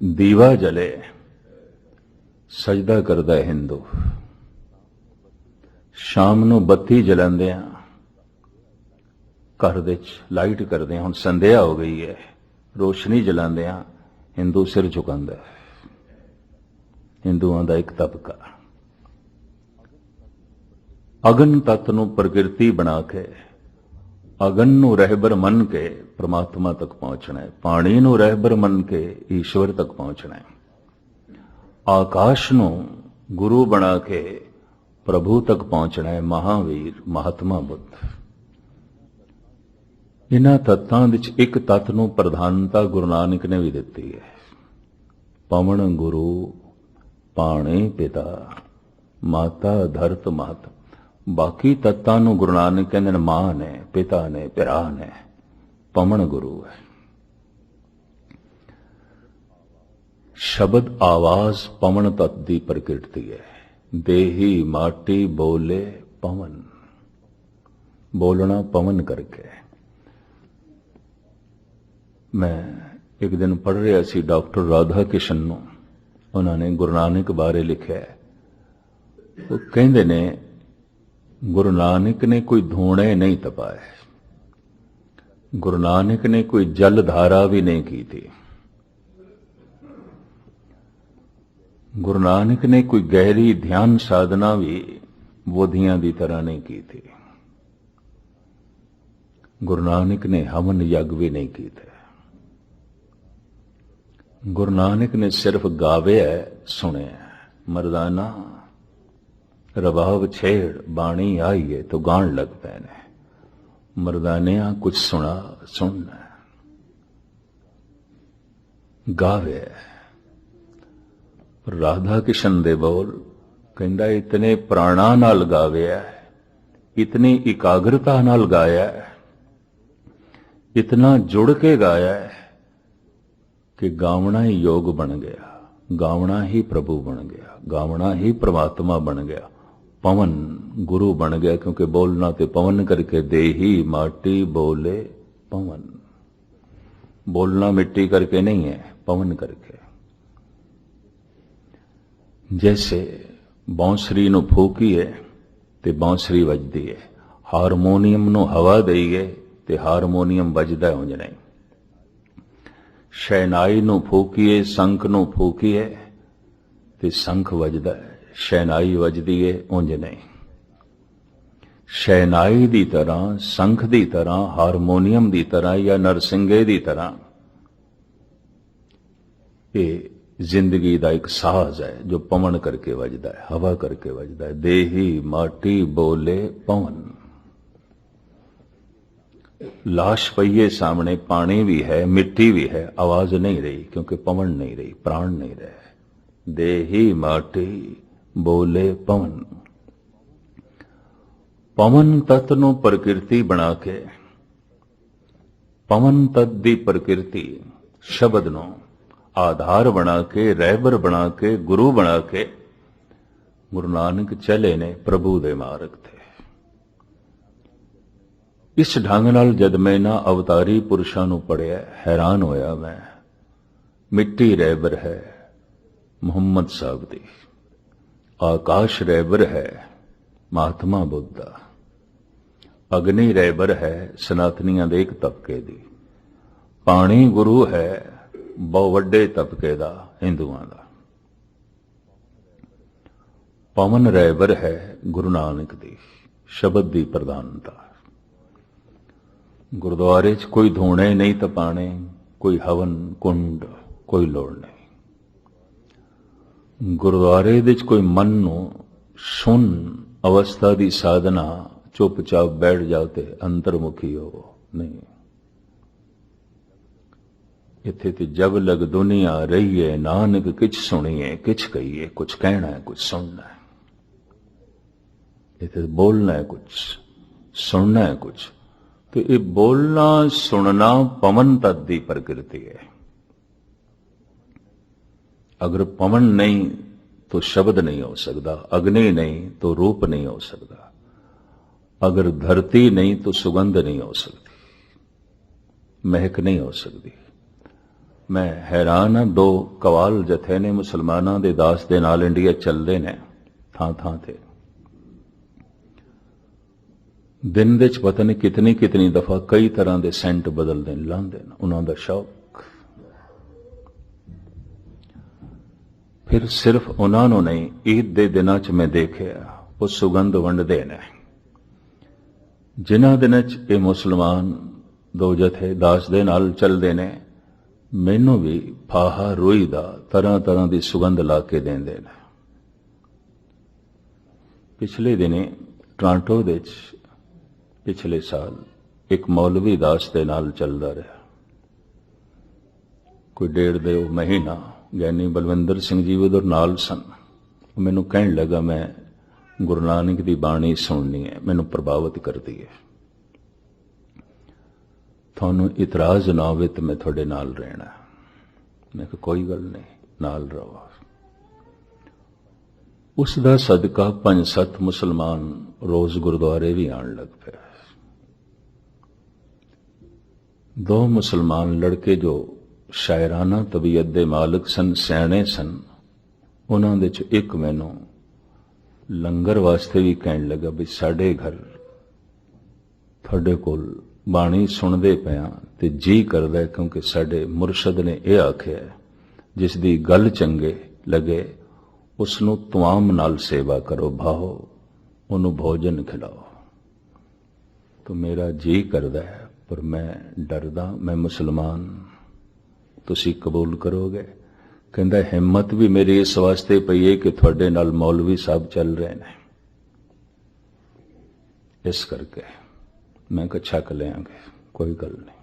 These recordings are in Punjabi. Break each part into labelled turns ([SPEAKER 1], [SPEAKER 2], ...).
[SPEAKER 1] ਦੀਵਾ ਜਲੇ, ਸਜਦਾ ਕਰਦਾ ਹੈ ਹਿੰਦੂ। ਸ਼ਾਮ ਨੂੰ ਬੱਤੀ ਜਲਾਉਂਦੇ ਆ, ਘਰ ਦੇ ਵਿੱਚ ਲਾਈਟ ਕਰਦੇ ਆ, ਹੁਣ ਸੰਧਿਆ ਹੋ ਗਈ ਹੈ, ਰੋਸ਼ਨੀ ਜਲਾਉਂਦੇ ਆ, ਹਿੰਦੂ ਸਿਰ ਝੁਕਾਉਂਦਾ ਹੈ। ਹਿੰਦੂਆਂ ਦਾ ਇੱਕ ਤਬਕਾ। ਅਗਨ ਤਤ ਨੂੰ ਪ੍ਰਕਿਰਤੀ ਬਣਾ ਕੇ ਅਗਨ ਨੂੰ ਰਹਿਬਰ ਮੰਨ ਕੇ ਪ੍ਰਮਾਤਮਾ ਤੱਕ ਪਹੁੰਚਣਾ ਹੈ। ਪਾਣੀ ਨੂੰ ਰਹਿਬਰ ਮੰਨ ਕੇ ਈਸ਼ਵਰ ਤੱਕ ਪਹੁੰਚਣਾ ਹੈ। ਆਕਾਸ਼ ਨੂੰ ਗੁਰੂ ਬਣਾ ਕੇ ਪ੍ਰਭੂ ਤੱਕ ਪਹੁੰਚਣਾ ਹੈ, ਮਹਾਵੀਰ, ਮਹਾਤਮਾ ਬੁੱਧ। ਇਹਨਾਂ ਤੱਤਾਂ ਵਿੱਚ ਇੱਕ ਤੱਤ ਨੂੰ ਪ੍ਰਧਾਨਤਾ ਗੁਰੂ ਨਾਨਕ ਨੇ ਵੀ ਦਿੱਤੀ ਹੈ। ਪਵਨ ਗੁਰੂ, ਪਾਣੀ ਪਿਤਾ, ਮਾਤਾ ਧਰਤ ਮਾਤ ਬਾਕੀ ਤੱਤਾਂ ਨੂੰ ਗੁਰੂ ਨਾਨਕ ਕਹਿੰਦੇ ਨੇ, ਮਾਂ ਨੇ, ਪਿਤਾ ਨੇ, ਭਰਾ ਨੇ, ਪਵਨ ਗੁਰੂ ਹੈ। ਸ਼ਬਦ ਆਵਾਜ਼ ਪਵਨ ਤਤ ਦੀ ਪ੍ਰਕਿਰਤੀ ਹੈ। ਦੇਹੀ ਮਾਟੀ ਬੋਲੇ ਪਵਨ। ਬੋਲਣਾ ਪਵਨ ਕਰਕੇ। ਮੈਂ ਇੱਕ ਦਿਨ ਪੜ੍ਹ ਰਿਹਾ ਸੀ ਡਾਕਟਰ ਰਾਧਾ ਕਿਸ਼ਨ ਨੂੰ। ਉਹਨਾਂ ਨੇ ਗੁਰੂ ਨਾਨਕ ਬਾਰੇ ਲਿਖਿਆ। ਉਹ ਕਹਿੰਦੇ ਨੇ ਗੁਰੂ ਨਾਨਕ ਨੇ ਕੋਈ ਧੂਣੇ ਨਹੀਂ ਤਪਾਏ ਗੁਰੂ ਨਾਨਕ ਨੇ ਕੋਈ ਜਲ ਧਾਰਾ ਵੀ ਨਹੀਂ ਕੀਤੀ ਗੁਰੂ ਨਾਨਕ ਨੇ ਕੋਈ ਗਹਿਰੀ ਧਿਆਨ ਸਾਧਨਾ ਵੀ ਬੋਧੀਆਂ ਦੀ ਤਰ੍ਹਾਂ ਨਹੀਂ ਕੀਤੀ ਗੁਰੂ ਨਾਨਕ ਨੇ ਹਵਨ ਯੱਗ ਵੀ ਨਹੀਂ ਕੀਤੇ ਗੁਰੂ ਨਾਨਕ ਨੇ ਸਿਰਫ ਗਾਵਿਆ ਸੁਣਿਆ ਮਰਦਾਨਾ ਰਬਾਬ ਛੇੜ ਬਾਣੀ ਆਈਏ ਤੋ ਗਾਣ ਲੱਗ ਪਏ ਨੇ ਮਰਦਾਨਿਆਂ ਕੁਝ ਸੁਣਾ ਸੁਣਨਾ। ਗਾਵੇ। ਰਾਧਾ ਕਿਸ਼ਨ ਦੇ ਬੋਲ ਕਹਿੰਦਾ, ਇਤਨੇ ਪ੍ਰਾਣਾ ਨਾਲ ਗਾਵਿਆ ਇਤਨੀ ਇਕਾਗਰਤਾ ਨਾਲ ਗਾਇਆ ਇਤਨਾ ਜੁੜ ਕੇ ਗਾਇਆ ਕਿ ਗਾਵਣਾ ਹੀ ਯੋਗ ਬਣ ਗਿਆ, ਗਾਵਣਾ ਹੀ ਪ੍ਰਭੂ ਬਣ ਗਿਆ, ਗਾਵਣਾ ਹੀ ਪ੍ਰਮਾਤਮਾ ਬਣ ਗਿਆ। ਪਵਨ ਗੁਰੂ ਬਣ ਗਿਆ, ਕਿਉਂਕਿ ਬੋਲਣਾ ਤੇ ਪਵਨ ਕਰਕੇ ਦੇਹੀ ਮਾਟੀ ਬੋਲੇ ਪਵਨ। ਬੋਲਣਾ ਮਿੱਟੀ ਕਰਕੇ ਨਹੀਂ ਹੈ, ਪਵਨ ਕਰਕੇ। ਜੈਸੇ ਬਾਂਸਰੀ ਨੂੰ ਫੂਕੀਏ ਤੇ ਬਾਂਸਰੀ ਵੱਜਦੀ ਹੈ, ਹਾਰਮੋਨੀਅਮ ਨੂੰ ਹਵਾ ਦੇਈਏ ਤੇ ਹਾਰਮੋਨੀਅਮ ਵੱਜਦਾ ਉਂਝ ਨਹੀਂ। ਸ਼ੈਨਾਈ ਨੂੰ ਫੂਕੀਏ, ਸੰਖ ਨੂੰ ਫੂਕੀਏ ਤੇ ਸੰਖ ਵੱਜਦਾ ਹੈ। ਸ਼ੈਨਾਈ ਵੱਜਦੀ ਏ, ਉਂਝ ਨਹੀਂ। ਸ਼ੈਨਾਈ ਦੀ ਤਰ੍ਹਾਂ, ਸੰਖ ਦੀ ਤਰ੍ਹਾਂ, ਹਾਰਮੋਨੀਅਮ ਦੀ ਤਰ੍ਹਾਂ ਜਾਂ ਨਰਸਿੰਗੇ ਦੀ ਤਰ੍ਹਾਂ, ਇਹ ਜ਼ਿੰਦਗੀ ਦਾ ਇੱਕ ਸਾਜ਼ ਹੈ ਜੋ ਪਵਨ ਕਰਕੇ ਵੱਜਦਾ ਹੈ, ਹਵਾ ਕਰਕੇ ਵੱਜਦਾ ਹੈ। ਦੇਹੀ ਮਾਟੀ ਬੋਲੇ ਪਵਨ। ਲਾਸ਼ ਪਈਏ ਸਾਹਮਣੇ, ਪਾਣੀ ਵੀ ਹੈ, ਮਿੱਟੀ ਵੀ ਹੈ, ਆਵਾਜ਼ ਨਹੀਂ ਰਹੀ ਕਿਉਂਕਿ ਪਵਨ ਨਹੀਂ ਰਹੀ, ਪ੍ਰਾਣ ਨਹੀਂ ਰਿਹਾ। ਦੇਹੀ ਮਾਟੀ ਬੋਲੇ ਪਵਨ। ਪਵਨ ਤਤ ਨੂੰ ਪ੍ਰਕਿਰਤੀ ਬਣਾ ਕੇ, ਪਵਨ ਤਤ ਦੀ ਪ੍ਰਕਿਰਤੀ ਸ਼ਬਦ ਨੂੰ ਆਧਾਰ ਬਣਾ ਕੇ, ਰਹਿਬਰ ਬਣਾ ਕੇ, ਗੁਰੂ ਬਣਾ ਕੇ ਗੁਰੂ ਨਾਨਕ ਚਲੇ ਨੇ ਪ੍ਰਭੂ ਦੇ ਮਾਰਗ ਤੇ। ਇਸ ਢੰਗ ਨਾਲ ਜਦ ਮੈਂ ਨਾ ਅਵਤਾਰੀ ਪੁਰਸ਼ਾਂ ਨੂੰ ਪੜਿਆ ਹੈਰਾਨ ਹੋਇਆ ਮੈਂ। ਮਿੱਟੀ ਰਹਿਬਰ ਹੈ ਮੁਹੰਮਦ ਸਾਹਿਬ ਦੀ। ਆਕਾਸ਼ ਰਹਿਬਰ ਹੈ, ਮਹਾਤਮਾ ਬੁੱਧ ਦਾ। ਅਗਨੀ ਰੈਬਰ ਹੈ, ਸਨਾਤਨੀਆਂ ਦੇ ਇੱਕ ਤਬਕੇ ਦੀ। ਪਾਣੀ ਗੁਰੂ ਹੈ, ਬਹੁ ਵੱਡੇ ਤਬਕੇ ਦਾ, ਹਿੰਦੂਆਂ ਦਾ। ਪਵਨ ਰੈਬਰ ਹੈ, ਗੁਰੂ ਨਾਨਕ ਦੀ, ਸ਼ਬਦ ਦੀ ਪ੍ਰਧਾਨਤਾ। ਗੁਰਦੁਆਰੇ 'ਚ ਕੋਈ ਧੋਣੇ ਨਹੀਂ ਤਪਾਣੇ, ਕੋਈ ਹਵਨ, ਕੁੰਡ, ਕੋਈ ਲੋੜ ਨਹੀਂ। ਗੁਰਦੁਆਰੇ ਦੇ 'ਚ ਕੋਈ ਮਨ ਨੂੰ ਸੁਣ ਅਵਸਥਾ ਦੀ ਸਾਧਨਾ, ਚੁੱਪਚਾਪ ਬੈਠ ਜਾਓ ਤੇ ਅੰਤਰਮੁਖੀ ਹੋ। ਨਹੀਂ। ਇੱਥੇ ਤੇ ਜਬ ਲਗ ਦੁਨੀਆ ਰਹੀਏ, ਨਾਨਕ ਕਿਛ ਸੁਣੀਏ, ਕਿਛ ਕਹੀਏ, ਕੁਛ ਕਹਿਣਾ ਹੈ, ਕੁਛ ਸੁਣਨਾ ਹੈ। ਇੱਥੇ ਬੋਲਣਾ ਹੈ ਕੁਛ, ਸੁਣਨਾ ਹੈ ਕੁਛ। ਤੇ ਇਹ ਬੋਲਣਾ, ਸੁਣਨਾ ਪਵਨ ਤਤ ਦੀ ਪ੍ਰਕਿਰਤੀ ਹੈ। अगर पवन नहीं तो शब्द नहीं हो सकता अग्नि नहीं तो रूप नहीं हो सकता अगर धरती नहीं तो सुगंध नहीं हो सकती महक नहीं हो सकती ਮੈਂ ਹੈਰਾਨ ਹਾਂ ਦੋ ਕਵਾਲ ਜਥੇ ਨੇ ਮੁਸਲਮਾਨਾਂ ਦੇ ਦਾਸ ਦੇ ਨਾਲ ਇੰਡੀਆ ਚੱਲਦੇ ਨੇ ਥਾਂ ਥਾਂ ਤੇ ਦਿਨ ਦੇ ਚ ਪਤਾ ਨਹੀਂ ਕਿਤਨੀ ਕਿਤਨੀ ਦਫਾ ਕਈ ਤਰ੍ਹਾਂ ਦੇ ਸੈਂਟ ਬਦਲਦੇ ਨੇ ਲਾਉਂਦੇ ਨੇ ਉਹਨਾਂ ਦਾ ਸ਼ੌਕ ਫਿਰ ਸਿਰਫ ਉਹਨਾਂ ਨੂੰ ਨਹੀਂ, ਈਦ ਦੇ ਦਿਨਾਂ 'ਚ ਮੈਂ ਦੇਖਿਆ, ਉਹ ਸੁਗੰਧ ਵੰਡਦੇ ਨੇ। ਜਿਨ੍ਹਾਂ ਦਿਨਾਂ 'ਚ ਇਹ ਮੁਸਲਮਾਨ ਦੋ ਜਥੇ ਦਾਸ ਦੇ ਨਾਲ ਚੱਲਦੇ ਨੇ, ਮੈਨੂੰ ਵੀ ਫਾਹਾ ਰੋਈ ਦਾ ਤਰ੍ਹਾਂ ਤਰ੍ਹਾਂ ਦੀ ਸੁਗੰਧ ਲਾ ਕੇ ਦਿੰਦੇ ਨੇ। ਪਿਛਲੇ ਦਿਨੇ ਟ੍ਰਾਂਟੋ ਦੇ 'ਚ ਪਿਛਲੇ ਸਾਲ ਇੱਕ ਮੌਲਵੀ ਦਾਸ ਦੇ ਨਾਲ ਚੱਲਦਾ ਰਿਹਾ। ਕੋਈ ਡੇਢ ਦੇ ਉਹ ਮਹੀਨਾ ਗਿਆਨੀ ਬਲਵਿੰਦਰ ਸਿੰਘ ਜੀ ਉਧਰ ਨਾਲ ਸਨ। ਮੈਨੂੰ ਕਹਿਣ ਲੱਗਾ, ਮੈਂ ਗੁਰੂ ਨਾਨਕ ਦੀ ਬਾਣੀ ਸੁਣਨੀ ਹੈ, ਮੈਨੂੰ ਪ੍ਰਭਾਵਿਤ ਕਰਦੀ ਹੈ। ਤੁਹਾਨੂੰ ਇਤਰਾਜ਼ ਨਾ ਹੋਵੇ ਤੇ ਮੈਂ ਤੁਹਾਡੇ ਨਾਲ ਰਹਿਣਾ ਮੈਂ ਕਿਹਾ, ਕੋਈ ਗੱਲ ਨਹੀਂ, ਨਾਲ ਰਹੋ। ਉਸ ਦਾ ਸਦਕਾ ਪੰਜ ਸੱਤ ਮੁਸਲਮਾਨ ਰੋਜ਼ ਗੁਰਦੁਆਰੇ ਵੀ ਆਣ ਲੱਗ ਪਏ ਦੋ ਮੁਸਲਮਾਨ ਲੜਕੇ ਜੋ ਸ਼ਾਇਰਾਨਾ ਤਬੀਅਤ ਦੇ ਮਾਲਕ ਸਨ, ਸਿਆਣੇ ਸਨ। ਉਹਨਾਂ ਦੇ ਚ ਇੱਕ ਮੈਨੂੰ ਲੰਗਰ ਵਾਸਤੇ ਵੀ ਕਹਿਣ ਲੱਗਾ ਵੀ ਸਾਡੇ ਘਰ ਤੁਹਾਡੇ ਕੋਲ ਬਾਣੀ ਸੁਣਦੇ ਪਿਆ ਤੇ ਜੀ ਕਰਦਾ ਕਿਉਂਕਿ ਸਾਡੇ ਮੁਰਸ਼ਦ ਨੇ ਇਹ ਆਖਿਆ ਜਿਸ ਦੀ ਗੱਲ ਚੰਗੇ ਲੱਗੇ, ਉਸ ਨੂੰ ਤੁਆਮ ਨਾਲ ਸੇਵਾ ਕਰੋ, ਭਾਓ, ਉਹਨੂੰ ਭੋਜਨ ਖਿਲਾਓ। ਤਾਂ ਮੇਰਾ ਜੀ ਕਰਦਾ ਹੈ, ਪਰ ਮੈਂ ਡਰਦਾ, ਮੈਂ ਮੁਸਲਮਾਨ। ਤੁਸੀਂ ਕਬੂਲ ਕਰੋਗੇ? ਕਹਿੰਦਾ, ਹਿੰਮਤ ਵੀ ਮੇਰੀ ਇਸ ਵਾਸਤੇ ਪਈ ਹੈ ਕਿ ਤੁਹਾਡੇ ਨਾਲ ਮੌਲਵੀ ਸਾਹਿਬ ਚੱਲ ਰਹੇ ਨੇ। ਇਸ ਕਰਕੇ ਮੈਂ ਕਿਹਾ, ਛੱਕ ਲਿਆਂਗੇ, ਕੋਈ ਗੱਲ ਨਹੀਂ।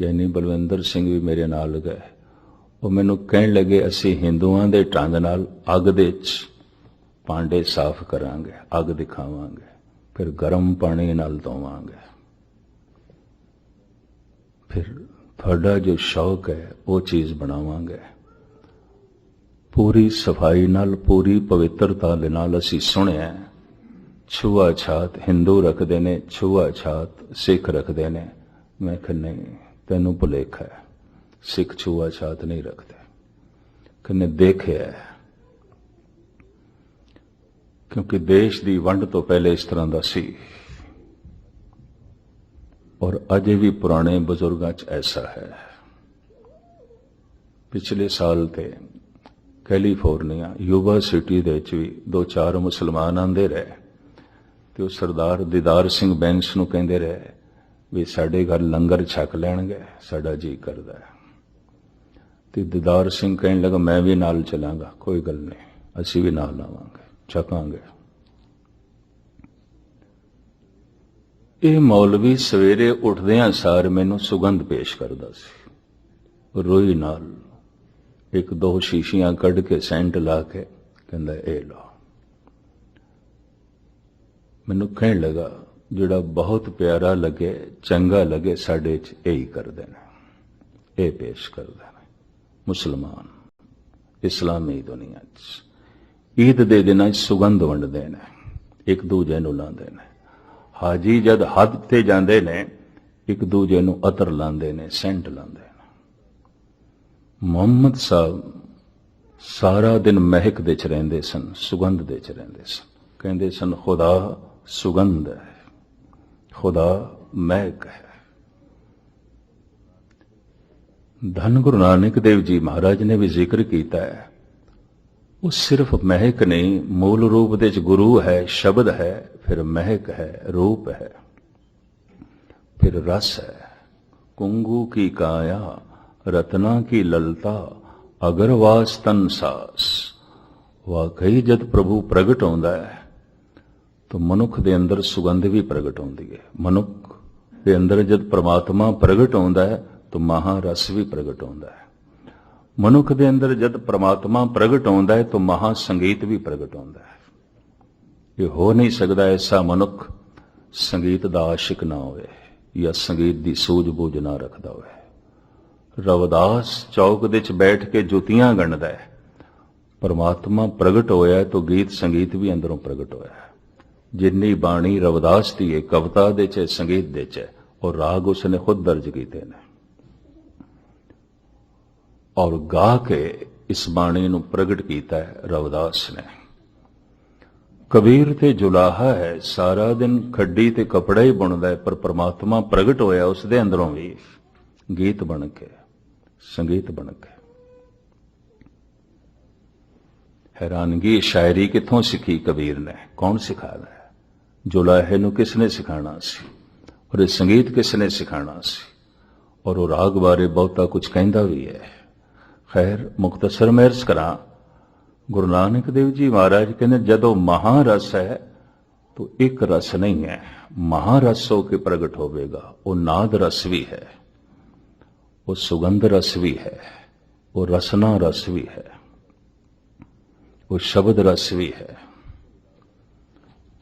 [SPEAKER 1] ਗਿਆਨੀ ਬਲਵਿੰਦਰ ਸਿੰਘ ਵੀ ਮੇਰੇ ਨਾਲ ਗਏ। ਉਹ ਮੈਨੂੰ ਕਹਿਣ ਲੱਗੇ, ਅਸੀਂ ਹਿੰਦੂਆਂ ਦੇ ਢੰਗ ਨਾਲ ਅੱਗ ਦੇ ਵਿੱਚ ਪਾਂਡੇ ਸਾਫ਼ ਕਰਾਂਗੇ, ਅੱਗ ਦਿਖਾਵਾਂਗੇ, ਫਿਰ ਗਰਮ ਪਾਣੀ ਨਾਲ ਧੋਵਾਂਗੇ। ਫਿਰ ਤੁਹਾਡਾ ਜੋ ਸ਼ੌਕ ਹੈ, ਉਹ ਚੀਜ਼ ਬਣਾਵਾਂਗੇ। ਪੂਰੀ ਸਫ਼ਾਈ ਨਾਲ, ਪੂਰੀ ਪਵਿੱਤਰਤਾ ਦੇ ਨਾਲ ਅਸੀਂ ਸੁਣਿਆ ਛੂਆ ਛਾਤ ਹਿੰਦੂ ਰੱਖਦੇ ਨੇ, ਛੂਆ ਛਾਤ ਸਿੱਖ ਰੱਖਦੇ ਨੇ। ਮੈਂ ਕਿਹਾ, ਨਹੀਂ, ਤੈਨੂੰ ਭੁਲੇਖਾ ਹੈ। ਸਿੱਖ ਛੂਆ ਛਾਤ ਨਹੀਂ ਰੱਖਦੇ। ਕਿਨੇ ਦੇਖਿਆ ਕਿਉਂਕਿ ਦੇਸ਼ ਦੀ ਵੰਡ ਤੋਂ ਪਹਿਲੇ ਇਸ ਤਰ੍ਹਾਂ ਦਾ ਸੀ। ਔਰ ਅਜੇ ਵੀ ਪੁਰਾਣੇ ਬਜ਼ੁਰਗਾਂ 'ਚ ਐਸਾ ਹੈ। ਪਿਛਲੇ ਸਾਲ ਤੇ ਕੈਲੀਫੋਰਨੀਆ ਯੂਬਾ ਸਿਟੀ ਦੇ ਵਿੱਚ ਵੀ ਦੋ ਚਾਰ ਮੁਸਲਮਾਨ ਆਂਦੇ ਰਹੇ ਤੇ ਉਹ ਸਰਦਾਰ ਦੀਦਾਰ ਸਿੰਘ ਬੈਂਸ ਨੂੰ ਕਹਿੰਦੇ ਰਹੇ ਵੀ ਸਾਡੇ ਘਰ ਲੰਗਰ ਛਕ ਲੈਣਗੇ, ਸਾਡਾ ਜੀ ਕਰਦਾ ਹੈ। ਤੇ ਦੀਦਾਰ ਸਿੰਘ ਕਹਿਣ ਲੱਗਾ, ਮੈਂ ਵੀ ਨਾਲ ਚਲਾਂਗਾ, ਕੋਈ ਗੱਲ ਨਹੀਂ, ਅਸੀਂ ਵੀ ਨਾਲ ਆਵਾਂਗੇ, ਛਕਾਂਗੇ। ਇਹ ਮੌਲਵੀ ਸਵੇਰੇ ਉੱਠਦਿਆਂ ਸਾਰ ਮੈਨੂੰ ਸੁਗੰਧ ਪੇਸ਼ ਕਰਦਾ ਸੀ। ਰੋਈ ਨਾਲ ਇੱਕ ਦੋ ਸ਼ੀਸ਼ੀਆਂ ਕੱਢ ਕੇ ਸੈਂਟ ਲਾ ਕੇ ਕਹਿੰਦਾ, ਇਹ ਲਓ। ਮੈਨੂੰ ਕਹਿਣ ਲੱਗਾ, ਜਿਹੜਾ ਬਹੁਤ ਪਿਆਰਾ ਲੱਗੇ, ਚੰਗਾ ਲੱਗੇ, ਸਾਡੇ ਚ ਇਹੀ ਕਰਦੇ ਨੇ। ਇਹ ਪੇਸ਼ ਕਰਦੇ ਨੇ। ਮੁਸਲਮਾਨ, ਇਸਲਾਮੀ ਦੁਨੀਆ ਚ। ਈਦ ਦੇ ਦਿਨਾਂ ਚ ਸੁਗੰਧ ਵੰਡਦੇ ਨੇ। ਇੱਕ ਦੂਜੇ ਨੂੰ ਲਾਉਂਦੇ ਨੇ। ਹਾਜੀ ਜਦ ਹੱਦ ਤੇ ਜਾਂਦੇ ਨੇ, ਇੱਕ ਦੂਜੇ ਨੂੰ ਅਤਰ ਲਾਉਂਦੇ ਨੇ, ਸੈਂਟ ਲਾਉਂਦੇ ਨੇ। ਮੁਹੰਮਦ ਸਾਹਿਬ ਸਾਰਾ ਦਿਨ ਮਹਿਕ ਦੇ ਚ ਰਹਿੰਦੇ ਸਨ, ਸੁਗੰਧ ਦੇ ਚ ਰਹਿੰਦੇ ਸਨ। ਕਹਿੰਦੇ ਸਨ, ਖੁਦਾ ਸੁਗੰਧ ਹੈ, ਖੁਦਾ ਮਹਿਕ ਹੈ। ਧੰਨ ਗੁਰੂ ਨਾਨਕ ਦੇਵ ਜੀ ਮਹਾਰਾਜ ਨੇ ਵੀ ਜ਼ਿਕਰ ਕੀਤਾ ਹੈ ਉਹ ਸਿਰਫ ਮਹਿਕ ਨਹੀਂ, ਮੂਲ ਰੂਪ ਦੇ ਵਿੱਚ ਗੁਰੂ ਹੈ, ਸ਼ਬਦ ਹੈ, ਫਿਰ ਮਹਿਕ ਹੈ, ਰੂਪ ਹੈ। ਫਿਰ ਰਸ ਹੈ। ਕੁੰਗੂ ਕੀ ਕਾਇਆ, ਰਤਨਾ ਕੀ ਲਲਤਾ ਅਗਰਵਾਸ ਤਨ ਸਾਸ। ਵਾਕਈ ਜਦ ਪ੍ਰਭੂ ਪ੍ਰਗਟ ਆਉਂਦਾ ਹੈ, ਤਾਂ ਮਨੁੱਖ ਦੇ ਅੰਦਰ ਸੁਗੰਧ ਵੀ ਪ੍ਰਗਟ ਆਉਂਦੀ ਹੈ। ਮਨੁੱਖ ਦੇ ਅੰਦਰ ਜਦ ਪ੍ਰਮਾਤਮਾ ਪ੍ਰਗਟ ਆਉਂਦਾ ਹੈ, ਤਾਂ ਮਹਾ ਰਸ ਵੀ ਪ੍ਰਗਟ ਆਉਂਦਾ ਹੈ। ਮਨੁੱਖ ਦੇ ਅੰਦਰ ਜਦ ਪ੍ਰਮਾਤਮਾ ਪ੍ਰਗਟ ਹੁੰਦਾ ਹੈ ਤਾਂ ਮਹਾ ਸੰਗੀਤ ਵੀ ਪ੍ਰਗਟ ਹੁੰਦਾ ਹੈ। ਇਹ ਹੋ ਨਹੀਂ ਸਕਦਾ ਐਸਾ ਮਨੁੱਖ ਸੰਗੀਤ ਦਾ ਆਸ਼ਿਕ ਨਾ ਹੋਵੇ ਜਾਂ ਸੰਗੀਤ ਦੀ ਸੂਝ-ਬੂਝ ਨਾ ਰੱਖਦਾ ਹੋਵੇ। ਰਵਦਾਸ ਚੌਕ ਦੇ ਵਿੱਚ ਬੈਠ ਕੇ ਜੁੱਤੀਆਂ ਗਣਦਾ ਹੈ। ਪਰਮਾਤਮਾ ਪ੍ਰਗਟ ਹੋਇਆ ਤਾਂ ਗੀਤ ਸੰਗੀਤ ਵੀ ਅੰਦਰੋਂ ਪ੍ਰਗਟ ਹੋਇਆ ਜਿੰਨੀ ਬਾਣੀ ਰਵਦਾਸ ਦੀ ਹੈ ਕਵਿਤਾ ਦੇ ਚ ਸੰਗੀਤ ਦੇ ਚ ਹੈ, ਔਰ ਰਾਗ ਉਸਨੇ ਖੁਦ ਦਰਜ ਕੀਤੇ ਨੇ। ਔਰ ਗਾ ਕੇ ਇਸ ਬਾਣੀ ਨੂੰ ਪ੍ਰਗਟ ਕੀਤਾ ਹੈ ਰਵਿਦਾਸ ਨੇ। ਕਬੀਰ ਤੇ ਜੁਲਾਹਾ ਹੈ, ਸਾਰਾ ਦਿਨ ਖੱਡੀ ਤੇ ਕਪੜਾ ਹੀ ਬੁਣਦਾ ਹੈ, ਪਰ ਪ੍ਰਮਾਤਮਾ ਪ੍ਰਗਟ ਹੋਇਆ ਉਸ ਦੇ ਅੰਦਰੋਂ ਵੀ। ਗੀਤ ਬਣ ਕੇ, ਸੰਗੀਤ ਬਣ ਕੇ। ਹੈਰਾਨਗੀ ਸ਼ਾਇਰੀ ਕਿੱਥੋਂ ਸਿੱਖੀ ਕਬੀਰ ਨੇ? ਕੌਣ ਸਿਖਾਦਾ ਹੈ? ਜੁਲਾਹੇ ਨੂੰ ਕਿਸ ਨੇ ਸਿਖਾਣਾ ਸੀ? ਔਰ ਇਹ ਸੰਗੀਤ ਕਿਸ ਨੇ ਸਿਖਾਣਾ ਸੀ? ਔਰ ਉਹ ਰਾਗ ਬਾਰੇ ਬਹੁਤਾ ਕੁਝ ਕਹਿੰਦਾ ਵੀ ਹੈ। ਖੈਰ ਮੁਖਤਸਰ ਮੈਂ ਅਰਜ਼ ਕਰਾਂ ਗੁਰੂ ਨਾਨਕ ਦੇਵ ਜੀ ਮਹਾਰਾਜ ਕਹਿੰਦੇ ਜਦੋਂ ਮਹਾਰਸ ਹੈ ਤਾਂ ਇੱਕ ਰਸ ਨਹੀਂ ਹੈ ਮਹਾਰਸ ਹੋ ਕੇ ਪ੍ਰਗਟ ਹੋਵੇਗਾ ਉਹ ਨਾਦ ਰਸ ਵੀ ਹੈ ਉਹ ਸੁਗੰਧ ਰਸ ਵੀ ਹੈ ਉਹ ਰਸਨਾ ਰਸ ਵੀ ਹੈ ਉਹ ਸ਼ਬਦ ਰਸ ਵੀ ਹੈ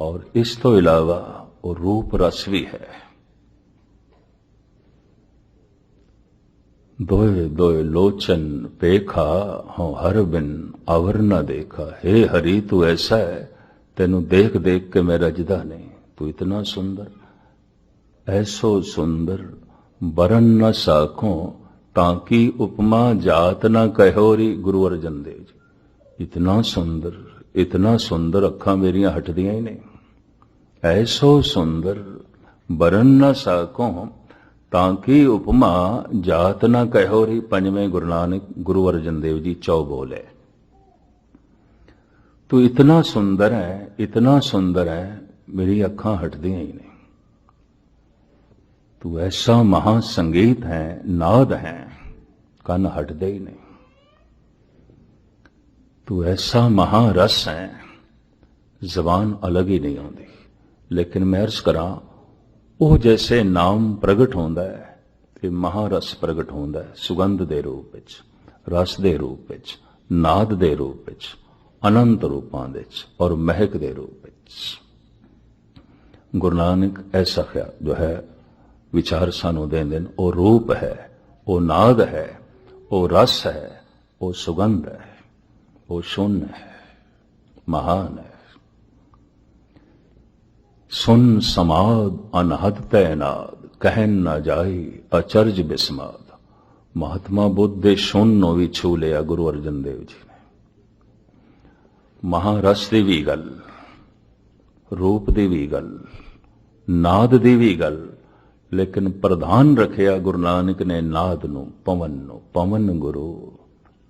[SPEAKER 1] ਔਰ ਇਸ ਤੋਂ ਇਲਾਵਾ ਉਹ ਰੂਪ ਰਸ ਵੀ ਹੈ ਦੋਏ ਦੋਏ ਲੋਚਨ ਪੇਖਾ ਹਉ ਹਰ ਬਿਨ ਅਵਰ ਨਾ ਦੇਖਾ। हे ਹਰੀ, ਤੂੰ ਐਸਾ ਹੈ, ਤੈਨੂੰ ਦੇਖ ਦੇਖ ਕੇ ਮੈਂ ਰਜਦਾ ਨਹੀਂ। ਤੂੰ ਇਤਨਾ ਸੁੰਦਰ, ਐਸੋ ਸੁੰਦਰ, ਬਰਨ ਨ ਸਾਖੋ, ਤਾਂ ਕੀ ਉਪਮਾ ਜਾਤ ਨਾ ਕਹਿਓਰੀ ਗੁਰੂ ਅਰਜਨ ਦੇਵ ਜੀ। ਇਤਨਾ ਸੁੰਦਰ ਇਤਨਾ ਸੁੰਦਰ ਅੱਖਾਂ ਮੇਰੀਆਂ ਹਟਦੀਆਂ ਹੀ ਨਹੀਂ। ਐਸੋ ਸੁੰਦਰ, ਬਰਨ ਨਾ ਸਾਖੋ ਤਾਂ ਕਿ ਉਪਮਾ ਜਾਤ ਨਾ ਕਹਿਓ ਰਹੀ ਪੰਜਵੇਂ ਗੁਰੂ ਨਾਨਕ ਗੁਰੂ ਅਰਜਨ ਦੇਵ ਜੀ ਚੌ ਬੋਲੇ ਤੂੰ ਇਤਨਾ ਸੁੰਦਰ ਹੈ, ਇਤਨਾ ਸੁੰਦਰ ਹੈ, ਮੇਰੀ ਅੱਖਾਂ ਹਟਦੀਆਂ ਹੀ ਨਹੀਂ। ਤੂੰ ਐਸਾ ਮਹਾ ਸੰਗੀਤ ਹੈ, ਨਾਦ ਹੈ, ਕੰਨ ਹਟਦੇ ਹੀ ਨਹੀਂ। ਤੂੰ ਐਸਾ ਮਹਾ ਰਸ ਹੈ, ਜ਼ਬਾਨ ਅਲੱਗ ਹੀ ਨਹੀਂ ਆਉਂਦੀ। ਲੇਕਿਨ ਮੈਂ ਅਰਜ਼ ਕਰਾਂ ਉਹ ਜੈਸੇ ਨਾਮ ਪ੍ਰਗਟ ਹੁੰਦਾ ਹੈ ਤੇ ਮਹਾਰਸ ਪ੍ਰਗਟ ਹੁੰਦਾ ਹੈ, ਸੁਗੰਧ ਦੇ ਰੂਪ ਵਿੱਚ, ਰਸ ਦੇ ਰੂਪ ਵਿੱਚ, ਨਾਦ ਦੇ ਰੂਪ ਵਿੱਚ, ਅਨੰਤ ਰੂਪਾਂ ਦੇ ਵਿੱਚ ਔਰ ਮਹਿਕ ਦੇ ਰੂਪ ਵਿੱਚ। ਗੁਰੂ ਨਾਨਕ ਐਸਾ ਖਿਆ ਜੋ ਹੈ, ਵਿਚਾਰ ਸਾਨੂੰ ਦੇਂਦੇ ਨੇ ਉਹ ਰੂਪ ਹੈ, ਉਹ ਨਾਦ ਹੈ, ਉਹ ਰਸ ਹੈ, ਉਹ ਸੁਗੰਧ ਹੈ, ਉਹ ਸ਼ੁਨ ਹੈ, ਮਹਾਨ ਹੈ। ਸੁਨ ਸਮਾਦ ਅਨਹਦ ਤੈਨਾਦ, ਕਹਿਨ ਨਾ ਜਾਈ ਅਚਰਜ ਬਿਸਮਾਦ। ਮਹਾਤਮਾ ਬੁੱਧ ਦੇ ਸ਼ੁਨ ਨੂੰ ਵੀ ਛੂ ਲਿਆ ਗੁਰੂ ਅਰਜਨ ਦੇਵ ਜੀ ਨੇ। ਮਹਾਰਸ ਦੀ ਵੀ ਗੱਲ, ਰੂਪ ਦੀ ਵੀ ਗੱਲ, ਨਾਦ ਦੀ ਵੀ ਗੱਲ, ਲੇਕਿਨ ਪ੍ਰਧਾਨ ਰੱਖਿਆ ਗੁਰੂ ਨਾਨਕ ਨੇ ਨਾਦ ਨੂੰ, ਪਵਨ ਨੂੰ, ਪਵਨ ਗੁਰੂ,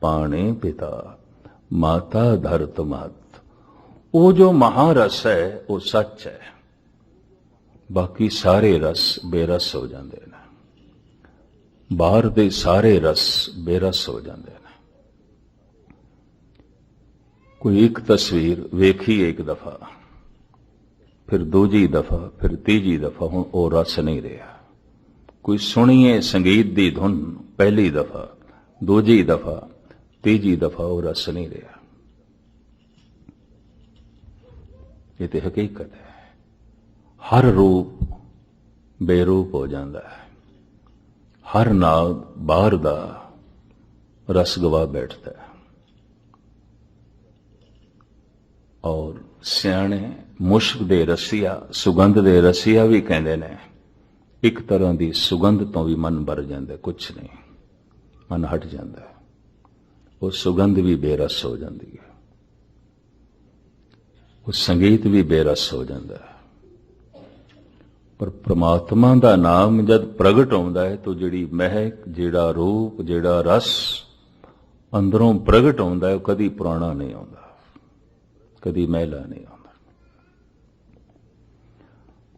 [SPEAKER 1] ਪਾਣੇ ਪਿਤਾ, ਮਾਤਾ ਧਰਤ ਮਾਤ ਉਹ ਜੋ ਮਹਾਰਸ ਹੈ, ਉਹ ਸੱਚ ਹੈ। ਬਾਕੀ ਸਾਰੇ ਰਸ ਬੇਰਸ ਹੋ ਜਾਂਦੇ ਨੇ। ਬਾਹਰ ਦੇ ਸਾਰੇ ਰਸ ਬੇਰਸ ਹੋ ਜਾਂਦੇ ਨੇ। ਕੋਈ ਇੱਕ ਤਸਵੀਰ ਵੇਖੀ ਇੱਕ ਦਫਾ, ਫਿਰ ਦੂਜੀ ਦਫਾ, ਫਿਰ ਤੀਜੀ ਦਫਾ, ਹੁਣ ਉਹ ਰਸ ਨਹੀਂ ਰਿਹਾ। ਕੋਈ ਸੁਣੀਏ ਸੰਗੀਤ ਦੀ ਧੁਨ ਪਹਿਲੀ ਦਫਾ, ਦੂਜੀ ਦਫਾ, ਤੀਜੀ ਦਫਾ ਉਹ ਰਸ ਨਹੀਂ ਰਿਹਾ। ਇਹ ਤੇ ਹਕੀਕਤ ਹੈ। ਹਰ ਰੂਪ ਬੇਰੂਪ ਹੋ ਜਾਂਦਾ ਹੈ। ਹਰ ਨਾਦ ਬਾਹਰ ਦਾ ਰਸ ਗਵਾ ਬੈਠਦਾ ਹੈ। ਔਰ ਸਿਆਣੇ ਮੁਸ਼ਕ ਦੇ ਰਸੀਆ, ਸੁਗੰਧ ਦੇ ਰਸੀਆ ਵੀ ਕਹਿੰਦੇ ਨੇ, ਇੱਕ ਤਰ੍ਹਾਂ ਦੀ ਸੁਗੰਧ ਤੋਂ ਵੀ ਮਨ ਭਰ ਜਾਂਦਾ ਕੁਝ ਨਹੀਂ, ਮਨ ਹਟ ਜਾਂਦਾ ਉਹ ਸੁਗੰਧ ਵੀ ਬੇਰਸ ਹੋ ਜਾਂਦੀ ਹੈ। ਉਹ ਸੰਗੀਤ ਵੀ ਬੇਰਸ ਹੋ ਜਾਂਦਾ ਹੈ। ਪਰ ਪ੍ਰਮਾਤਮਾ ਦਾ ਨਾਮ ਜਦ ਪ੍ਰਗਟ ਆਉਂਦਾ ਹੈ, ਤਾਂ ਜਿਹੜੀ ਮਹਿਕ, ਜਿਹੜਾ ਰੂਪ, ਜਿਹੜਾ ਰਸ ਅੰਦਰੋਂ ਪ੍ਰਗਟ ਆਉਂਦਾ ਹੈ, ਉਹ ਕਦੀ ਪੁਰਾਣਾ ਨਹੀਂ ਆਉਂਦਾ, ਕਦੀ ਮਹਿਲਾ ਨਹੀਂ ਆਉਂਦਾ।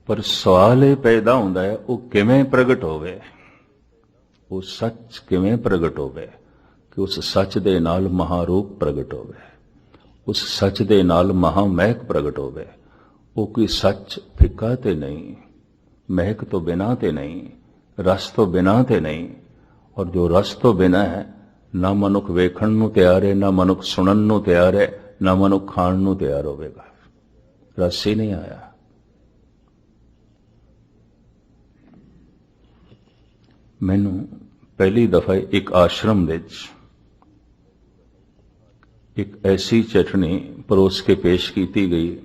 [SPEAKER 1] ਪਰ ਸਵਾਲ ਇਹ ਪੈਦਾ ਹੁੰਦਾ ਹੈ, ਉਹ ਕਿਵੇਂ ਪ੍ਰਗਟ ਹੋਵੇ? ਉਹ ਸੱਚ ਕਿਵੇਂ ਪ੍ਰਗਟ ਹੋਵੇ? ਕਿ ਉਸ ਸੱਚ ਦੇ ਨਾਲ ਮਹਾਰੂਪ ਪ੍ਰਗਟ ਹੋਵੇ, ਉਸ ਸੱਚ ਦੇ ਨਾਲ ਮਹਾ ਮਹਿਕ ਪ੍ਰਗਟ ਹੋਵੇ, ਉਹ ਕੋਈ ਸੱਚ ਫਿੱਕਾ ਤੇ ਨਹੀਂ। ਮਹਿਕ ਤੋਂ ਬਿਨਾ ਤੇ ਨਹੀਂ, ਰਸ ਤੋਂ ਬਿਨਾ ਤੇ ਨਹੀਂ, ਔਰ ਜੋ ਰਸ ਤੋਂ ਬਿਨਾ ਹੈ, ਨਾ ਮਨੁੱਖ ਵੇਖਣ ਨੂੰ ਤਿਆਰ ਹੈ, ਨਾ ਮਨੁੱਖ ਸੁਣਨ ਨੂੰ ਤਿਆਰ ਹੈ, ਨਾ ਮਨੁੱਖ ਖਾਣ ਨੂੰ ਤਿਆਰ ਹੋਵੇਗਾ। ਰਸ ਹੀ ਨਹੀਂ ਆਇਆ। ਮੈਨੂੰ ਪਹਿਲੀ ਦਫਾ ਇੱਕ ਆਸ਼ਰਮ ਵਿੱਚ ਇੱਕ ਐਸੀ ਚਟਣੀ ਪਰੋਸ ਕੇ ਪੇਸ਼ ਕੀਤੀ ਗਈ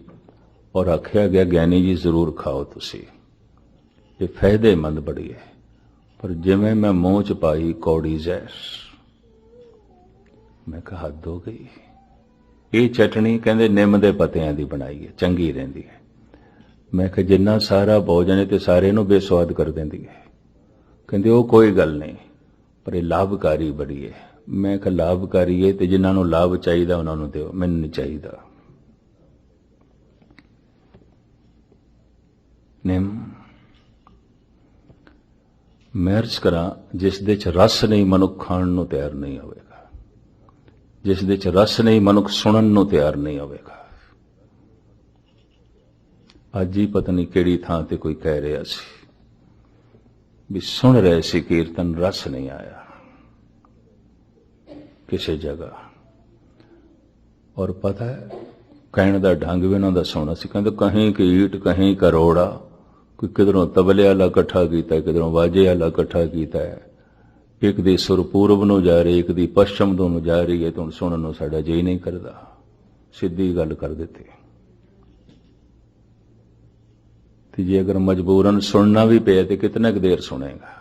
[SPEAKER 1] ਔਰ ਆਖਿਆ ਗਿਆ ਗਿਆਨੀ ਜੀ ਜ਼ਰੂਰ ਖਾਓ ਤੁਸੀਂ। ਇਹ ਫਾਇਦੇਮੰਦ ਬੜੀ ਹੈ। ਪਰ ਜਿਵੇਂ ਮੈਂ ਮੂੰਹ ਚ ਪਾਈ ਕੌੜੀ ਜ਼ਹਿਰ, ਮੈਂ ਕਿਹਾ ਹੱਦ ਹੋ ਗਈ। ਇਹ ਚਟਣੀ ਕਹਿੰਦੇ ਨਿੰਮ ਦੇ ਪੱਤਿਆਂ ਦੀ ਬਣਾਈ ਹੈ, ਚੰਗੀ ਰਹਿੰਦੀ ਹੈ। ਮੈਂ ਕਿਹਾ ਜਿੰਨਾ ਸਾਰਾ ਭੋਜਨ ਹੈ ਤੇ ਸਾਰੇ ਨੂੰ ਬੇਸਵਾਦ ਕਰ ਦਿੰਦੀ ਹੈ। ਕਹਿੰਦੇ ਉਹ ਕੋਈ ਗੱਲ ਨਹੀਂ, ਪਰ ਇਹ ਲਾਭਕਾਰੀ ਬੜੀ ਹੈ। ਮੈਂ ਕਿਹਾ ਲਾਭਕਾਰੀ ਹੈ ਤੇ ਜਿਨ੍ਹਾਂ ਨੂੰ ਲਾਭ ਚਾਹੀਦਾ ਉਹਨਾਂ ਨੂੰ ਦਿਓ, ਮੈਨੂੰ ਨਹੀਂ ਚਾਹੀਦਾ। ਨਿੰਮ ਮੈਂ ਕਰਾਂ, ਜਿਸ ਦੇ ਚ ਰਸ ਨਹੀਂ ਮਨੁੱਖ ਖਾਣ ਨੂੰ ਤਿਆਰ ਨਹੀਂ ਹੋਵੇਗਾ। ਜਿਸ ਦੇ ਚ ਰਸ ਨਹੀਂ ਮਨੁੱਖ ਸੁਣਨ ਨੂੰ ਤਿਆਰ ਨਹੀਂ ਹੋਵੇਗਾ। ਅੱਜ ਹੀ ਪਤਾ ਨਹੀਂ ਕਿਹੜੀ ਥਾਂ ਤੇ ਕੋਈ ਕਹਿ ਰਿਹਾ ਸੀ ਵੀ ਸੁਣ ਰਹੇ ਸੀ ਕੀਰਤਨ, ਰਸ ਨਹੀਂ ਆਇਆ। ਕਿਸੇ ਜਗ੍ਹਾ। ਔਰ ਪਤਾ ਹੈ, ਕਹਿਣ ਦਾ ਢੰਗ ਵੀ ਉਹਨਾਂ ਦਾ ਸੋਹਣਾ ਸੀ। ਕਹਿੰਦੇ, ਕਹੀਂ ਕਿ ਈਟ, ਕਹੀਂ ਕਰੋੜਾ ਕੋਈ ਕਿਧਰੋਂ ਤਬਲੇ ਵਾਲਾ ਇਕੱਠਾ ਕੀਤਾ ਕਿਧਰੋਂ ਵਾਜੇ ਵਾਲਾ ਇਕੱਠਾ ਕੀਤਾ ਇੱਕ ਦੀ ਸੁਰ ਪੂਰਬ ਨੂੰ ਜਾ ਰਹੀ, ਇੱਕ ਦੀ ਪੱਛਮ ਨੂੰ ਜਾ ਰਹੀ ਹੈ ਤਾਂ ਸੁਣਨ ਨੂੰ ਸਾਡਾ ਜੀ ਨਹੀਂ ਕਰਦਾ। ਸਿੱਧੀ ਗੱਲ ਕਰ ਦਿੱਤੀ। ਤੇ ਜੇ ਅਗਰ ਮਜਬੂਰਨ ਸੁਣਨਾ ਵੀ ਪਿਆ ਤੇ ਕਿਤਨਾ ਕੁ ਦੇਰ ਸੁਣੇਗਾ?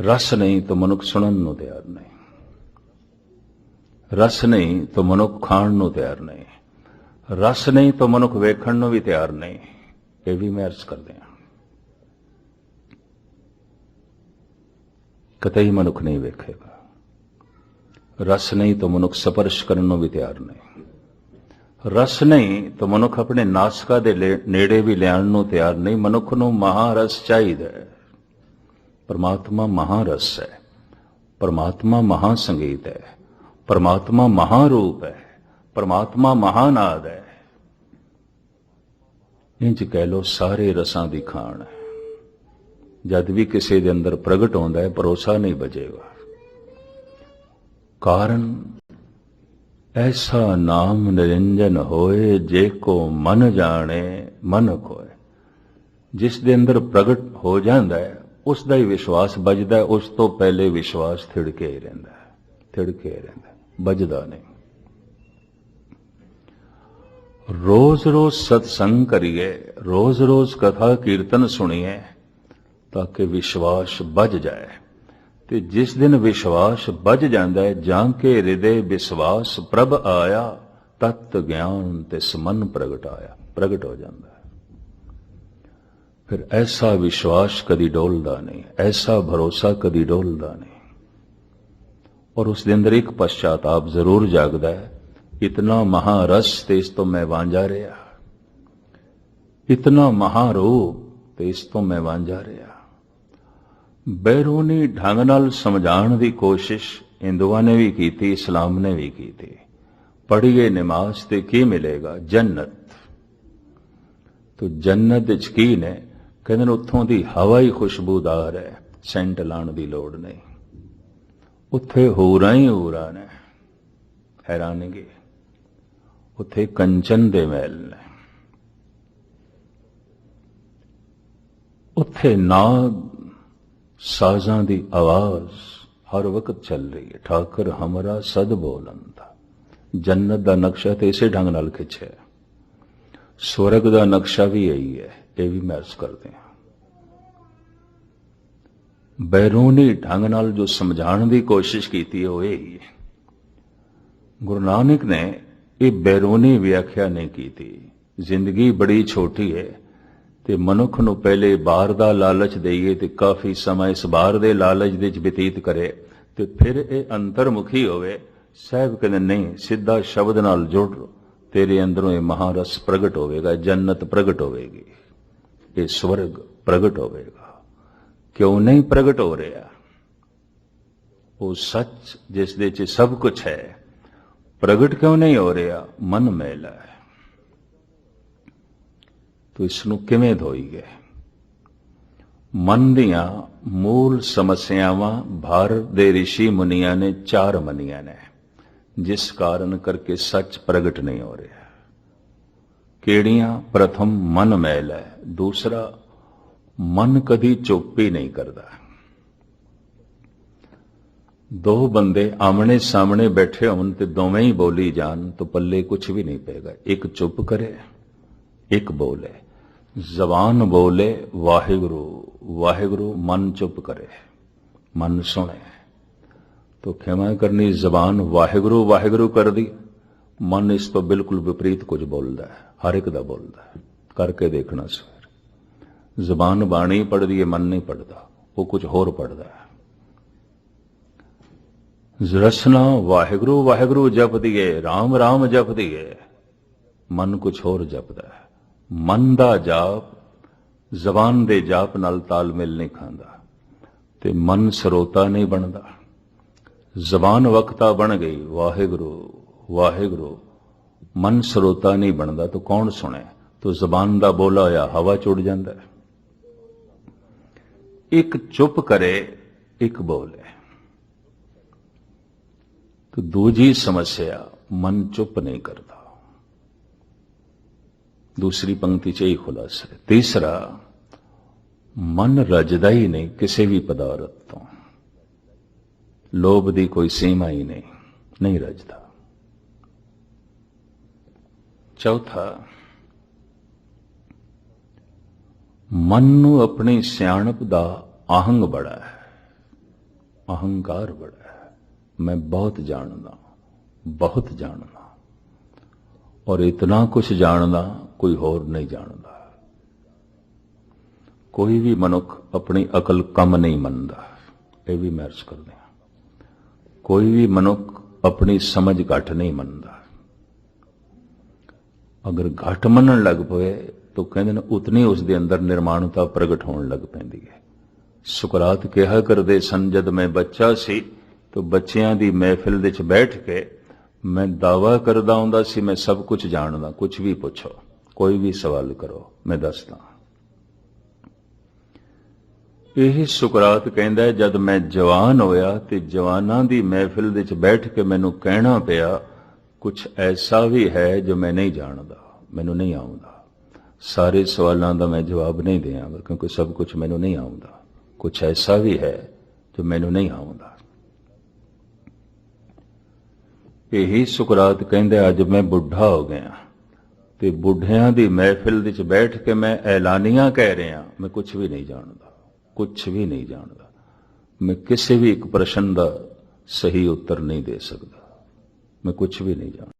[SPEAKER 1] ਰਸ ਨਹੀਂ ਤਾਂ ਮਨੁੱਖ ਸੁਣਨ ਨੂੰ ਤਿਆਰ ਨਹੀਂ। ਰਸ ਨਹੀਂ ਤਾਂ ਮਨੁੱਖ ਖਾਣ ਨੂੰ ਤਿਆਰ ਨਹੀਂ। ਰਸ ਨਹੀਂ ਤਾਂ ਮਨੁੱਖ ਵੇਖਣ ਨੂੰ ਵੀ ਤਿਆਰ ਨਹੀਂ। ਇਹ ਵੀ ਮੈਂ ਅਰਜ਼ ਕਰਦੇ ਹਾਂ। ਕਤਈ ਮਨੁੱਖ ਨਹੀਂ ਵੇਖੇਗਾ। ਰਸ ਨਹੀਂ ਤਾਂ ਮਨੁੱਖ ਸਪਰਸ਼ ਕਰਨ ਨੂੰ ਵੀ ਤਿਆਰ ਨਹੀਂ। ਰਸ ਨਹੀਂ ਤਾਂ ਮਨੁੱਖ ਆਪਣੇ ਨਾਸਕਾ ਦੇ ਨੇੜੇ ਵੀ ਲਿਆਉਣ ਨੂੰ ਤਿਆਰ ਨਹੀਂ। ਮਨੁੱਖ ਨੂੰ ਮਹਾਰਸ ਚਾਹੀਦਾ ਹੈ। ਪਰਮਾਤਮਾ ਮਹਾਰਸ ਹੈ। ਪਰਮਾਤਮਾ ਮਹਾ ਸੰਗੀਤ ਹੈ। ਪਰਮਾਤਮਾ ਮਹਾਰੂਪ ਹੈ। ਪਰਮਾਤਮਾ ਮਹਾਨਾਦ ਹੈ। ਇੰਜ ਕਹਿ ਲੋ ਸਾਰੇ ਰਸਾਂ ਦੀ ਖਾਣ ਹੈ। ਜਦ ਵੀ ਕਿਸੇ ਦੇ ਅੰਦਰ ਪ੍ਰਗਟ ਹੁੰਦਾ ਹੈ ਭਰੋਸਾ ਨਹੀਂ ਬਚੇਗਾ। ਕਾਰਨ ਐਸਾ ਨਾਮ ਨਿਰੰਜਨ ਹੋਏ ਜੇ ਕੋ ਮਨ ਜਾਣੇ ਮਨ ਕੋਏ ਜਿਸ ਦੇ ਅੰਦਰ ਪ੍ਰਗਟ ਹੋ ਜਾਂਦਾ ਹੈ ਉਸ ਦਾ ਹੀ ਵਿਸ਼ਵਾਸ ਵੱਜਦਾ ਉਸ ਤੋਂ ਪਹਿਲੇ ਵਿਸ਼ਵਾਸ ਥਿੜਕੇ ਹੀ ਰਹਿੰਦਾ ਹੈ ਥਿੜਕੇ ਹੀ ਰਹਿੰਦਾ ਹੈ, ਵੱਜਦਾ ਨਹੀਂ। ਰੋਜ਼-ਰੋਜ਼ ਸਤਸੰਗ ਕਰੀਏ ਰੋਜ਼-ਰੋਜ਼ ਕਥਾ ਕੀਰਤਨ ਸੁਣੀਏ, ਤਾਂ ਕਿ ਵਿਸ਼ਵਾਸ ਵੱਜ ਜਾਏ। ਤੇ ਜਿਸ ਦਿਨ ਵਿਸ਼ਵਾਸ ਵੱਜ ਜਾਂਦਾ ਹੈ, ਜਾਂ ਕੇ ਹਿਰਦੇ ਵਿਸ਼ਵਾਸ ਪ੍ਰਭ ਆਇਆ, ਤਤ ਗਿਆਨ ਤੇ ਸਮਨ ਪ੍ਰਗਟ ਆਇਆ, ਪ੍ਰਗਟ ਹੋ ਜਾਂਦਾ ਹੈ। ਫਿਰ ਐਸਾ ਵਿਸ਼ਵਾਸ ਕਦੀ ਡੋਲਦਾ ਨਹੀਂ, ਐਸਾ ਭਰੋਸਾ ਕਦੀ ਡੋਲਦਾ ਨਹੀਂ। ਔਰ ਉਸ ਦੇ ਅੰਦਰ ਇੱਕ ਪਛਤਾਪ ਜ਼ਰੂਰ ਜਾਗਦਾ ਹੈ ਇਤਨਾ ਮਹਾਰਸ ਤੇ ਇਸ ਤੋਂ ਮੈਂ ਵਾਂਝਾ ਰਿਹਾ ਇਤਨਾ ਮਹਾਰੂਪ ਤੇ ਇਸ ਤੋਂ ਮੈਂ ਵਾਂਝਾ ਰਿਹਾ ਬੈਰੂਨੀ ਢੰਗ ਨਾਲ ਸਮਝਾਉਣ ਦੀ ਕੋਸ਼ਿਸ਼ ਹਿੰਦੂਆਂ ਨੇ ਵੀ ਕੀਤੀ ਇਸਲਾਮ ਨੇ ਵੀ ਕੀਤੀ ਪੜ੍ਹੀਏ ਨਮਾਜ਼ ਤੇ ਕੀ ਮਿਲੇਗਾ ਜੰਨਤ ਤੋ ਜੰਨਤ ਵਿੱਚ ਕੀ ਨੇ ਕਹਿੰਦੇ ਨੇ ਉੱਥੋਂ ਦੀ ਹਵਾ ਹੀ ਖੁਸ਼ਬੂਦਾਰ ਹੈ ਸੈਂਟ ਲਾਉਣ ਦੀ ਲੋੜ ਨਹੀਂ ਉੱਥੇ ਹੋਰਾਂ ਹੀ ਹੋਰਾਂ ਨੇ ਹੈਰਾਨਗੀ ਉੱਥੇ ਕੰਚਨ ਦੇ ਮਹਿਲ ਨੇ। ਉੱਥੇ ਨਾਦ ਸਾਜ਼ਾਂ ਦੀ ਆਵਾਜ਼ ਹਰ ਵਕਤ ਚੱਲ ਰਹੀ ਹੈ। ਠਾਕਰ ਹਮਰਾ ਸਦ ਬੋਲੰਦਾ ਜੰਨਤ ਦਾ ਨਕਸ਼ਾ ਤੇ ਇਸੇ ਢੰਗ ਨਾਲ ਖਿੱਚਿਆ ਸਵਰਗ ਦਾ ਨਕਸ਼ਾ ਵੀ ਇਹੀ ਹੈ। ਇਹ ਵੀ ਮਹਿਸ ਕਰਦੇ ਹਾਂ। ਬੈਰੂਨੀ ਢੰਗ ਨਾਲ ਜੋ ਸਮਝਾਉਣ ਦੀ ਕੋਸ਼ਿਸ਼ ਕੀਤੀ ਹੈ, ਉਹ ਇਹ ਹੀ ਹੈ। ਗੁਰੂ ਨਾਨਕ ਨੇ ਇਹ ਬੈਰੂਨੀ ਵਿਆਖਿਆ ਨਹੀਂ ਕੀਤੀ। ਜ਼ਿੰਦਗੀ ਬੜੀ ਛੋਟੀ ਹੈ ਤੇ ਮਨੁੱਖ ਨੂੰ ਪਹਿਲੇ ਬਾਹਰ ਦਾ ਲਾਲਚ ਦੇਈਏ ਤੇ ਕਾਫੀ ਸਮਾਂ ਇਸ ਬਾਹਰ ਦੇ ਲਾਲਚ ਦੇ ਵਿੱਚ ਬਤੀਤ ਕਰੇ ਤੇ ਫਿਰ ਇਹ ਅੰਤਰਮੁਖੀ ਹੋਵੇ। ਸਾਹਿਬ ਕਹਿੰਦੇ, ਨਹੀਂ, ਸਿੱਧਾ ਸ਼ਬਦ ਨਾਲ ਜੁੜ ਤੇਰੇ ਅੰਦਰੋਂ ਇਹ ਮਹਾਰਸ ਪ੍ਰਗਟ ਹੋਵੇਗਾ, ਜੰਨਤ ਪ੍ਰਗਟ ਹੋਵੇਗੀ। ਇਹ ਸਵਰਗ ਪ੍ਰਗਟ ਹੋਵੇਗਾ। ਕਿਉਂ ਨਹੀਂ ਪ੍ਰਗਟ ਹੋ ਰਿਹਾ? ਉਹ ਸੱਚ, ਜਿਸ ਦੇ ਚ ਸਭ ਕੁਝ ਹੈ। ਪ੍ਰਗਟ ਕਿਉਂ ਨਹੀਂ ਹੋ ਰਿਹਾ? ਮਨ ਮੈਲਾ ਹੈ। ਤੋ ਇਸ ਨੂੰ ਕਿਵੇਂ ਧੋਈਏ? ਮਨ ਦੀਆਂ ਮੂਲ ਸਮੱਸਿਆਵਾਂ ਭਾਰਤ ਦੇ ઋષਿ ਮੁਨੀਆਂ ਨੇ ਚਾਰ ਮੰਨੀਆਂ ਨੇ, ਜਿਸ ਕਾਰਨ ਕਰਕੇ ਸੱਚ ਪ੍ਰਗਟ ਨਹੀਂ ਹੋ ਰਿਹਾ। ਕਿਹੜੀਆਂ? ਪ੍ਰਥਮ ਮਨ ਮੈਲ ਹੈ। ਦੂਸਰਾ, ਮਨ ਕਦੀ ਚੁੱਪ ਹੀ ਨਹੀਂ ਕਰਦਾ। ਦੋ ਬੰਦੇ ਆਮਣੇ ਸਾਹਮਣੇ ਬੈਠੇ ਹੋਣ ਤੇ ਦੋਵੇਂ ਹੀ ਬੋਲੀ ਜਾਣ ਤਾਂ ਪੱਲੇ ਕੁਝ ਵੀ ਨਹੀਂ ਪਏਗਾ। ਇੱਕ ਚੁੱਪ ਕਰੇ, ਇੱਕ ਬੋਲੇ। ਜ਼ਬਾਨ ਬੋਲੇ, ਵਾਹਿਗੁਰੂ ਵਾਹਿਗੁਰੂ, ਮਨ ਚੁੱਪ ਕਰੇ, ਮਨ ਸੁਣੇ। ਤੋ ਖਿਮਾ ਕਰਨੀ ਜ਼ਬਾਨ ਵਾਹਿਗੁਰੂ ਵਾਹਿਗੁਰੂ ਕਰਦੀ। ਮਨ ਇਸ ਤੋਂ ਬਿਲਕੁਲ ਵਿਪਰੀਤ ਕੁਝ ਬੋਲਦਾ ਹੈ, ਹਰ ਇੱਕ ਦਾ ਬੋਲਦਾ ਹੈ। ਕਰਕੇ ਦੇਖਣਾ ਸਵੇਰ। ਜ਼ਬਾਨ ਬਾਣੀ ਪੜਦੀ ਹੈ, ਮਨ ਨਹੀਂ ਪੜਦਾ ਉਹ ਕੁਝ ਹੋਰ ਪੜਦਾ ਹੈ। ਰਸਨਾ ਵਾਹਿਗੁਰੂ ਵਾਹਿਗੁਰੂ ਜਪਦੀ ਹੈ RAM RAM ਜਪਦੀ ਹੈ ਮਨ ਕੁਛ ਹੋਰ ਜਪਦਾ ਹੈ। ਮਨ ਦਾ ਜਾਪ ਜ਼ਬਾਨ ਦੇ ਜਾਪ ਨਾਲ ਤਾਲਮੇਲ ਨਹੀਂ ਖਾਂਦਾ ਤੇ ਮਨ ਸਰੋਤਾ ਨਹੀਂ ਬਣਦਾ। ਜ਼ਬਾਨ ਵਕਤਾ ਬਣ ਗਈ, ਵਾਹਿਗੁਰੂ ਵਾਹਿਗੁਰੂ। ਮਨ ਸਰੋਤਾ ਨਹੀਂ ਬਣਦਾ ਤਾਂ ਕੌਣ ਸੁਣੇ ਤੋ ਜ਼ਬਾਨ ਦਾ ਬੋਲਾ ਹੋਇਆ, ਹਵਾ ਚੁੜ ਜਾਂਦਾ ਇੱਕ ਚੁੱਪ ਕਰੇ, ਇੱਕ ਬੋਲੇ। ਤੇ ਦੂਜੀ ਸਮੱਸਿਆ ਮਨ ਚੁੱਪ ਨਹੀਂ ਕਰਦਾ। ਦੂਸਰੀ ਪੰਕਤੀ 'ਚ ਇਹ ਖੁਲਾਸਾ ਹੈ। ਤੀਸਰਾ, ਮਨ ਰਜਦਾ ਹੀ ਨਹੀਂ ਕਿਸੇ ਵੀ ਪਦਾਰਥ ਤੋਂ। ਲੋਭ ਦੀ ਕੋਈ ਸੀਮਾ ਹੀ ਨਹੀਂ ਨਹੀਂ ਰਜਦਾ। ਚੌਥਾ, ਮਨ ਨੂੰ ਆਪਣੀ ਸਿਆਣਪ ਦਾ ਆਹੰਗ ਬੜਾ ਹੈ, ਅਹੰਕਾਰ ਬੜਾ ਹੈ। ਮੈਂ ਬਹੁਤ ਜਾਣਦਾ ਬਹੁਤ ਜਾਣਦਾ। ਔਰ ਇਤਨਾ ਕੁਝ ਜਾਣਦਾ, ਕੋਈ ਹੋਰ ਨਹੀਂ ਜਾਣਦਾ। ਕੋਈ ਵੀ ਮਨੁੱਖ ਆਪਣੀ ਅਕਲ ਕੰਮ ਨਹੀਂ ਮੰਨਦਾ। ਇਹ ਵੀ ਮੈਂ ਅਰਜ਼ ਕਰਦੇ ਹਾਂ। ਕੋਈ ਵੀ ਮਨੁੱਖ ਆਪਣੀ ਸਮਝ ਘੱਟ ਨਹੀਂ ਮੰਨਦਾ। ਅਗਰ ਘੱਟ ਮੰਨਣ ਲੱਗ ਪਵੇ, ਤਾਂ ਕਹਿੰਦੇ ਨੇ, ਉਤਨੀ ਉਸ ਦੇ ਅੰਦਰ ਨਿਰਮਾਣਤਾ ਪ੍ਰਗਟ ਹੋਣ ਲੱਗ ਪੈਂਦੀ ਹੈ। ਸੁਕਰਾਤ ਕਿਹਾ ਕਰਦੇ ਸਨ, ਜਦ ਮੈਂ ਬੱਚਾ ਸੀ ਤਾਂ ਬੱਚਿਆਂ ਦੀ ਮਹਿਫਿਲ ਦੇ ਵਿੱਚ ਬੈਠ ਕੇ ਮੈਂ ਦਾਵਾ ਕਰਦਾ ਹੁੰਦਾ ਸੀ ਮੈਂ ਸਭ ਕੁਝ ਜਾਣਦਾ ਕੁਝ ਵੀ ਪੁੱਛੋ ਕੋਈ ਵੀ ਸਵਾਲ ਕਰੋ ਮੈਂ ਦੱਸਦਾ। ਇਹ ਸੁਕਰਾਤ ਕਹਿੰਦਾ ਹੈ, ਜਦ ਮੈਂ ਜਵਾਨ ਹੋਇਆ ਤੇ ਜਵਾਨਾਂ ਦੀ ਮਹਿਫਿਲ ਦੇ ਵਿੱਚ ਬੈਠ ਕੇ ਮੈਨੂੰ ਕਹਿਣਾ ਪਿਆ ਕੁਝ ਐਸਾ ਵੀ ਹੈ ਜੋ ਮੈਂ ਨਹੀਂ ਜਾਣਦਾ ਮੈਨੂੰ ਨਹੀਂ ਆਉਂਦਾ। ਸਾਰੇ ਸਵਾਲਾਂ ਦਾ ਮੈਂ ਜਵਾਬ ਨਹੀਂ ਦਿਆਂਗਾ ਕਿਉਂਕਿ ਸਭ ਕੁਝ ਮੈਨੂੰ ਨਹੀਂ ਆਉਂਦਾ। ਕੁਝ ਐਸਾ ਵੀ ਹੈ ਜੋ ਮੈਨੂੰ ਨਹੀਂ ਆਉਂਦਾ। ਇਹੀ ਸੁਕਰਾਤ ਕਹਿੰਦੇ, ਅੱਜ ਮੈਂ ਬੁੱਢਾ ਹੋ ਗਿਆ। ਤੇ ਬੁੱਢਿਆਂ ਦੀ ਮਹਿਫਿਲ ਵਿੱਚ ਬੈਠ ਕੇ ਮੈਂ ਐਲਾਨੀਆਂ ਕਹਿ ਰਿਹਾ, ਮੈਂ ਕੁਝ ਵੀ ਨਹੀਂ ਜਾਣਦਾ ਕੁਝ ਵੀ ਨਹੀਂ ਜਾਣਦਾ। ਮੈਂ ਕਿਸੇ ਵੀ ਇੱਕ ਪ੍ਰਸ਼ਨ ਦਾ ਸਹੀ ਉੱਤਰ ਨਹੀਂ ਦੇ ਸਕਦਾ, ਮੈਂ ਕੁਝ ਵੀ ਨਹੀਂ ਜਾਣਦਾ।